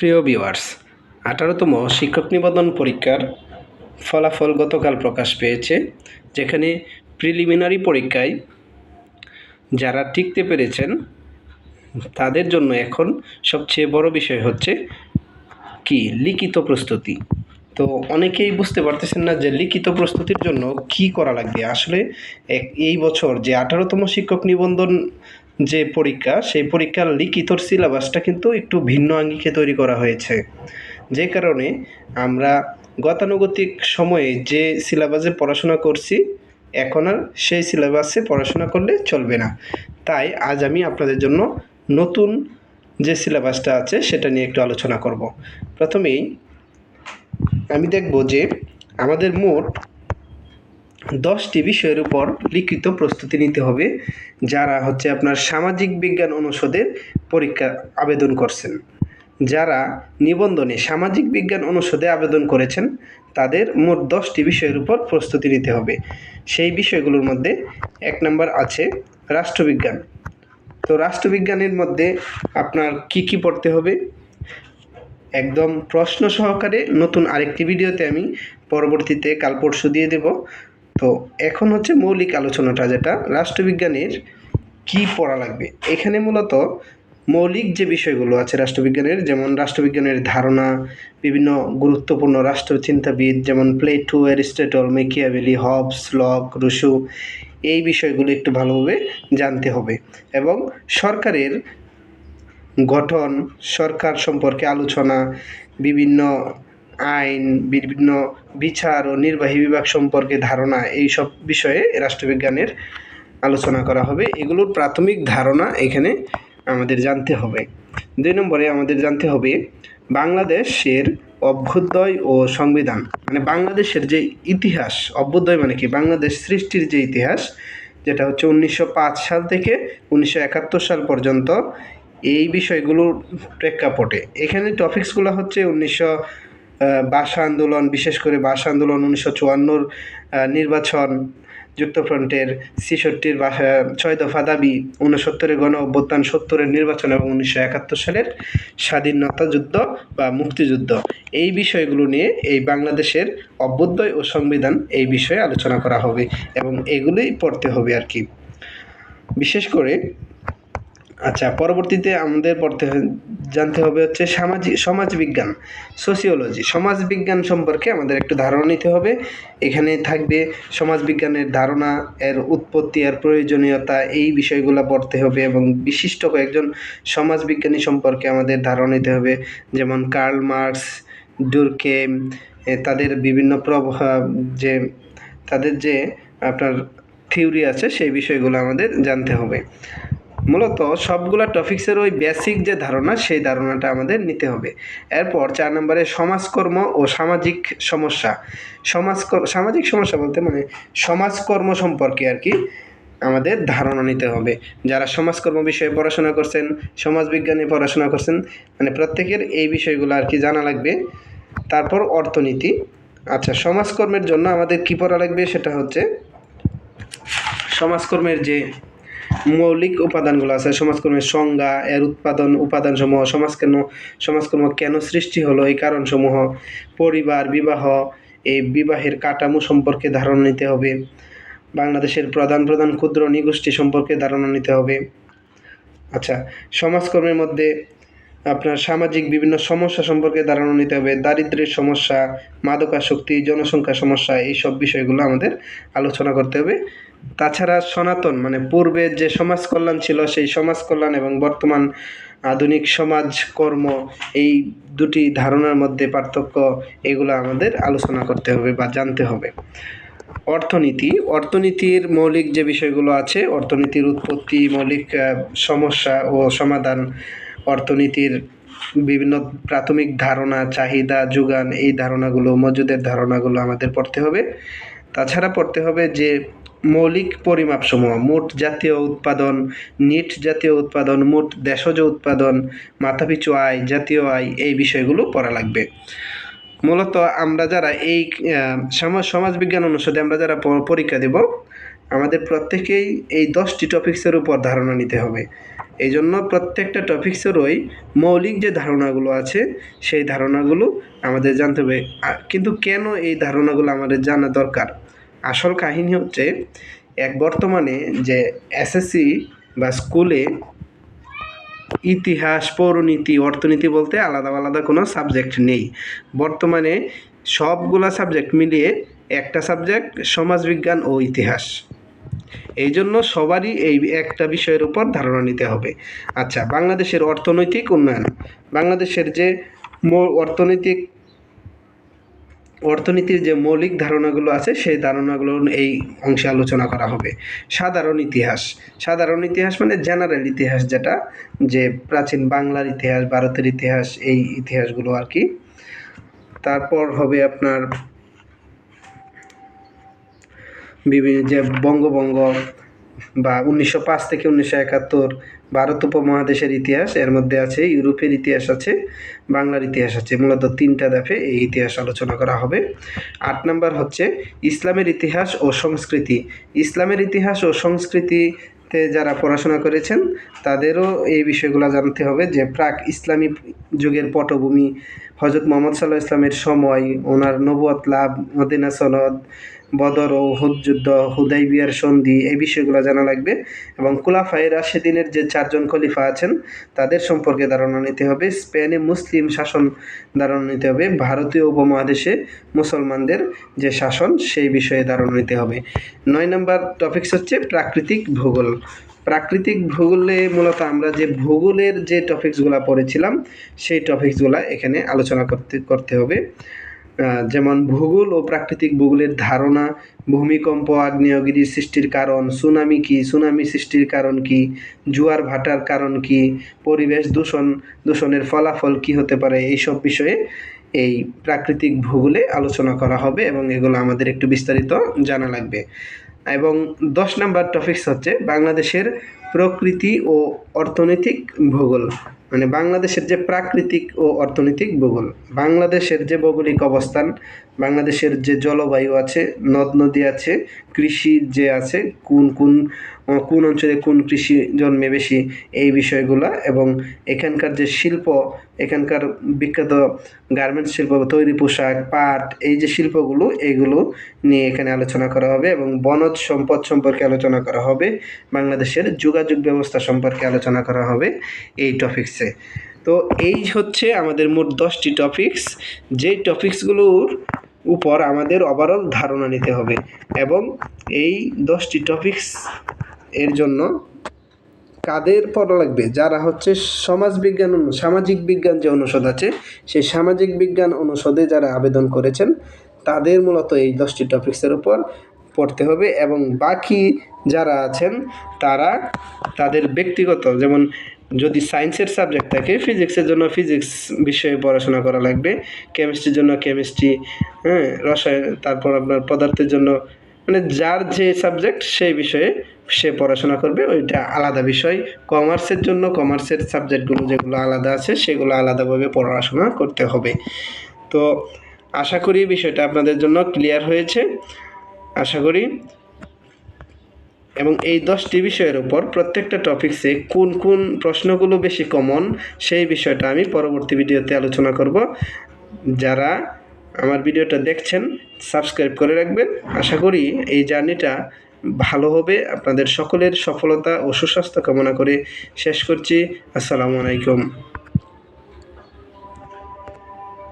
প্রিয় ভিউয়ার্স, আঠারোতম শিক্ষক নিবন্ধন পরীক্ষার ফলাফল গতকাল প্রকাশ পেয়েছে, যেখানে প্রিলিমিনারি পরীক্ষায় যারা টিকতে পেরেছেন, তাদের জন্য এখন সবচেয়ে বড় বিষয় হচ্ছে কি? লিখিত প্রস্তুতি। তো অনেকেই বুঝতে পারতেছেন না যে লিখিত প্রস্তুতির জন্য কি করা লাগবে। আসলে এই বছর যে আঠারোতম শিক্ষক নিবন্ধন যে পরীক্ষা, সেই পরীক্ষার লিখিতর সিলেবাসটা কিন্তু একটু ভিন্ন আঙ্গিকে তৈরি করা হয়েছে। যে কারণে আমরা গতানুগতিক সময়ে যে সিলেবাসে পড়াশোনা করছি, এখন আর সেই সিলেবাসে পড়াশোনা করলে চলবে না। তাই আজ আমি আপনাদের জন্য নতুন যে সিলেবাসটা আছে, সেটা নিয়ে একটু আলোচনা করব। প্রথমেই আমি দেখব যে আমাদের মোট দশটি বিষয়ের উপর লিখিত প্রস্তুতি নিতে হবে, যারা হচ্ছে আপনার সামাজিক বিজ্ঞান অনুষদের পরীক্ষা আবেদন করছেন। যারা নিবন্ধনে সামাজিক বিজ্ঞান অনুষদে আবেদন করেছেন, তাদের মোট দশটি বিষয়ের উপর প্রস্তুতি নিতে হবে। সেই বিষয়গুলোর মধ্যে এক নম্বর আছে রাষ্ট্রবিজ্ঞান। তো রাষ্ট্রবিজ্ঞানের মধ্যে আপনার কি কি পড়তে হবে? একদম প্রশ্ন সহকারে নতুন আরেকটি ভিডিওতে আমি পরবর্তীতে কাল পরশু দিয়ে দেব। তো এখন হচ্ছে মৌলিক আলোচনাটা যেটা, রাষ্ট্রবিজ্ঞানের কি পড়া লাগবে? এখানে মূলত মৌলিক যে বিষয়গুলো আছে রাষ্ট্রবিজ্ঞানের, যেমন রাষ্ট্রবিজ্ঞানের ধারণা, বিভিন্ন গুরুত্বপূর্ণ রাষ্ট্রচিন্তাবিদ যেমন Plato, Aristotle Machiavelli Hobbes, Locke, Rousseau, এই বিষয়গুলো একটু ভালোভাবে জানতে হবে। এবং সরকারের গঠন, সরকার সম্পর্কে আলোচনা, বিভিন্ন আইন, বিভিন্ন বিচার ও নির্বাহী বিভাগ সম্পর্কে ধারণা এই সব বিষয়ে রাষ্ট্রবিজ্ঞানের আলোচনা করা হবে। এগুলোর প্রাথমিক ধারণা এখানে আমাদের জানতে হবে। দুই নম্বরে আমাদের জানতে হবে বাংলাদেশের অভ্যুদয় ও সংবিধান। মানে বাংলাদেশের যে ইতিহাস, অভ্যুদয় মানে কি? বাংলাদেশ সৃষ্টির যে ইতিহাস, যেটা হচ্ছে উনিশশো পাঁচ সাল থেকে উনিশশো একাত্তর সাল পর্যন্ত এই বিষয়গুলোর প্রেক্ষাপটে। এখানে টপিকসগুলো হচ্ছে উনিশশো ভাষা আন্দোলন, বিশেষ করে ভাষা আন্দোলন উনিশশো চুয়ান্নর নির্বাচন যুক্তফ্রন্টের ছেষট্টির ছয় দফা দাবি ঊনসত্তরের গণ অভ্যুত্থান, সত্তরের নির্বাচন এবং উনিশশো একাত্তর সালের স্বাধীনতা যুদ্ধ বা মুক্তিযুদ্ধ। এই বিষয়গুলো নিয়ে এই বাংলাদেশের অভ্যুদয় ও সংবিধান এই বিষয়ে আলোচনা করা হবে এবং এগুলোই পড়তে হবে আর কি। বিশেষ করে আচ্ছা পরবর্তীতে আমাদের পড়তে জানতে হবে হচ্ছে সামাজিক সমাজবিজ্ঞান সোসিওলজি সমাজবিজ্ঞান সম্পর্কে আমাদের একটু ধারণা নিতে হবে। এখানে থাকবে সমাজবিজ্ঞানের ধারণা, এর উৎপত্তি, এর প্রয়োজনীয়তা, এই বিষয়গুলো পড়তে হবে এবং বিশিষ্ট কয়েকজন সমাজবিজ্ঞানী সম্পর্কে আমাদের ধারণা নিতে হবে। যেমন কার্ল মার্কস ডুরকেম তাদের বিভিন্ন প্রভাব, যে তাদের যে আপনার থিওরি আছে, সেই বিষয়গুলো আমাদের জানতে হবে। মূলত সবগুলা টপিক্সের ওই বেসিক যে ধারণা, সেই ধারণাটা আমাদের নিতে হবে। এরপর চার নম্বরে সমাজকর্ম ও সামাজিক সমস্যা। সমাজ সামাজিক সমস্যা বলতে মানে সমাজকর্ম সম্পর্কে আর কি আমাদের ধারণা নিতে হবে। যারা সমাজকর্ম বিষয়ে পড়াশোনা করছেন, সমাজবিজ্ঞানে পড়াশোনা করছেন মানে প্রত্যেকের এই বিষয়গুলো আর কি জানা লাগবে। তারপর অর্থনীতি। আচ্ছা সমাজকর্মের জন্য আমাদের কী পড়া লাগবে? সেটা হচ্ছে সমাজকর্মের যে মৌলিক উপাদানগুলো আছে, সমাজকর্মের সংজ্ঞা, এর উৎপাদন, উপাদানসমূহ সমাজ কেন সমাজকর্ম কেন সৃষ্টি হলো, এই কারণসমূহ, পরিবার, বিবাহ, এই বিবাহের কাঠামো সম্পর্কে ধারণা নিতে হবে। বাংলাদেশের প্রধান প্রধান ক্ষুদ্র নিগোষ্ঠী সম্পর্কে ধারণা নিতে হবে। আচ্ছা সমাজকর্মের মধ্যে আপনার সামাজিক বিভিন্ন সমস্যা সম্পর্কে ধারণা নিতে হবে। দারিদ্র্যের সমস্যা, মাদকাসক্তি জনসংখ্যা সমস্যা এই সব বিষয়গুলো আমাদের আলোচনা করতে হবে। তাছাড়া সনাতন মানে পূর্বে যে সমাজ কল্যাণ ছিল, সেই সমাজ কল্যাণ এবং বর্তমান আধুনিক সমাজ কর্ম, এই দুটি ধারণার মধ্যে পার্থক্য, এগুলো আমাদের আলোচনা করতে হবে বা জানতে হবে। অর্থনীতি, অর্থনীতির মৌলিক যে বিষয়গুলো আছে, অর্থনীতির উৎপত্তি, মৌলিক সমস্যা ও সমাধান, অর্থনীতির বিভিন্ন প্রাথমিক ধারণা, চাহিদা, যোগান, এই ধারণাগুলো, মজুদের ধারণাগুলো আমাদের পড়তে হবে। তাছাড়া পড়তে হবে যে মৌলিক পরিমাপসমূহ, মোট জাতীয় উৎপাদন, নিট জাতীয় উৎপাদন, মোট দেশজ উৎপাদন, মাথাপিছু আয়, জাতীয় আয় এই বিষয়গুলো পড়া লাগবে। মূলত আমরা যারা এই সমাজ সমাজবিজ্ঞান অনুষদে আমরা যারা পরীক্ষা দেব, আমাদের প্রত্যেকেই এই দশটি টপিক্সের উপর ধারণা নিতে হবে। এই জন্য প্রত্যেকটা টপিক্সেরই মৌলিক যে ধারণাগুলো আছে, সেই ধারণাগুলো আমাদের জানতে হবে। কিন্তু কেন এই ধারণাগুলো আমাদের জানা দরকার? আসল কাহিনী হচ্ছে, এক বর্তমানে যে এসএসসি বা স্কুলে ইতিহাস, পৌরনীতি, অর্থনীতি বলতে আলাদা আলাদা কোনো সাবজেক্ট নেই। বর্তমানে সবগুলা সাবজেক্ট মিলিয়ে একটা সাবজেক্ট সমাজবিজ্ঞান ও ইতিহাস। এই জন্য সবারই এই একটা বিষয়ের উপর ধারণা নিতে হবে। আচ্ছা বাংলাদেশের অর্থনৈতিক উন্নয়ন। বাংলাদেশের যে অর্থনৈতিক, অর্থনীতির যে মৌলিক ধারণাগুলো আছে, সেই ধারণাগুলো এই অংশে আলোচনা করা হবে। সাধারণ ইতিহাস। সাধারণ ইতিহাস মানে জেনারেল ইতিহাস যেটা, যে প্রাচীন বাংলার ইতিহাস, ভারতের ইতিহাস, এই ইতিহাসগুলো আর কি। তারপর হবে আপনার বিভিন্ন যে বঙ্গভঙ্গ বা উনিশশো পাঁচ থেকে উনিশশো একাত্তর ভারত উপমহাদেশের ইতিহাস, এর মধ্যে আছে ইউরোপের ইতিহাস আছে, বাংলার ইতিহাস আছে। মূলত তিনটা দফে এই ইতিহাস আলোচনা করা হবে। আট নাম্বার হচ্ছে ইসলামের ইতিহাস ও সংস্কৃতি। ইসলামের ইতিহাস ও সংস্কৃতিতে যারা পড়াশোনা করেছেন, তাদেরও এই বিষয়গুলো জানতে হবে যে প্রাক ইসলামী যুগের পটভূমি হজরত মোহাম্মদ সাল্লাহ ইসলামের সময়, ওনার নবুয়ত লাভ, মদিনা সনদ বদর ও হুদ যুদ্ধ, হুদাইবিয়ার সন্ধি, এই বিষয়গুলো জানা লাগবে। এবং কুলাফায়ে রাশেদিনের যে চারজন খলিফা আছেন, তাদের সম্পর্কে ধারণা নিতে হবে। স্পেনে মুসলিম শাসন ধারণা নিতে হবে। ভারতীয় উপমহাদেশে মুসলমানদের যে শাসন, সেই বিষয়ে ধারণা নিতে হবে। নয় নম্বর টপিক্স হচ্ছে প্রাকৃতিক ভূগোল। প্রাকৃতিক ভূগোলে মূলত আমরা যে ভূগোলের যে টপিক্সগুলো পড়েছিলাম, সেই টপিকসগুলো এখানে আলোচনা করতে করতে হবে। যেমন ভূগোল ও প্রাকৃতিক ভূগোলের ধারণা, ভূমিকম্প, আগ্নেয়গিরির সৃষ্টির কারণ, সুনামি কি, সুনামি সৃষ্টির কারণ কি, জোয়ার ভাটার কারণ কি, পরিবেশ দূষণ, দূষণের ফলাফল কি হতে পারে, এইসব বিষয়ে এই প্রাকৃতিক ভূগোলে আলোচনা করা হবে এবং এগুলো আমাদের একটু বিস্তারিত জানা লাগবে। এবং দশ নম্বর টপিকস হচ্ছে বাংলাদেশের প্রকৃতি ও অর্থনৈতিক ভূগোল। মানে বাংলাদেশের যে প্রাকৃতিক ও অর্থনৈতিক ভূগোল, বাংলাদেশের যে ভৌগোলিক অবস্থান, বাংলাদেশের যে জলবায়ু আছে, নদ নদী আছে, কৃষি যে আছে, কোন কোন কোন অঞ্চলে কোন কৃষি জন্মে বেশি, এই বিষয়গুলো এবং এখানকার যে শিল্প, এখানকার বিখ্যাত গার্মেন্টস শিল্প, তৈরি পোশাক, পাট, এই যে শিল্পগুলো এইগুলো নিয়ে এখানে আলোচনা করা হবে এবং বনজ সম্পদ সম্পর্কে আলোচনা করা হবে, বাংলাদেশের যোগাযোগ ব্যবস্থা সম্পর্কে আলোচনা করা হবে, এই টপিক্সে তো এই হচ্ছে আমাদের মোট দশটি টপিকস যেই টপিকসগুলোর উপর আমাদের ওভারঅল ধারণা নিতে হবে এবং এই দশটি টপিকস এর জন্য কাদের পড়া লাগবে? যারা হচ্ছে সমাজবিজ্ঞান অনু- সামাজিক বিজ্ঞান যে অনুষদ আছে, সেই সামাজিক বিজ্ঞান অনুষদে যারা আবেদন করেছেন, তাদের মূলত এই দশটি টপিক্সের উপর পড়তে হবে এবং বাকি যারা আছেন, তারা তাদের ব্যক্তিগত, যেমন যদি সায়েন্সের সাবজেক্ট থাকে ফিজিক্সের জন্য ফিজিক্স বিষয়ে পড়াশোনা করা লাগবে কেমিস্ট্রির জন্য কেমিস্ট্রি হ্যাঁ রসায়ন, তারপর আপনার পদার্থের জন্য মানে যার যে সাবজেক্ট সেই বিষয়ে সে পড়াশোনা করবে, ওইটা আলাদা বিষয়। কমার্সের জন্য কমার্সের সাবজেক্টগুলো যেগুলো আলাদা আছে, সেগুলো আলাদাভাবে পড়াশোনা করতে হবে। তো আশা করি বিষয়টা আপনাদের জন্য ক্লিয়ার হয়েছে। আশা করি এবং এই দশটি বিষয়ের উপর প্রত্যেকটা টপিক্সে কোন কোন প্রশ্নগুলো বেশি কমন সেই বিষয়টা আমি পরবর্তী ভিডিওতে আলোচনা করব। যারা আমার ভিডিওটা দেখছেন সাবস্ক্রাইব করে রাখবেন। আশা করি এই জার্নিটা ভালো হবে। আপনাদের সকলের সফলতা ও সুস্বাস্থ্য কামনা করে শেষ করছি। আসসালামু আলাইকুম।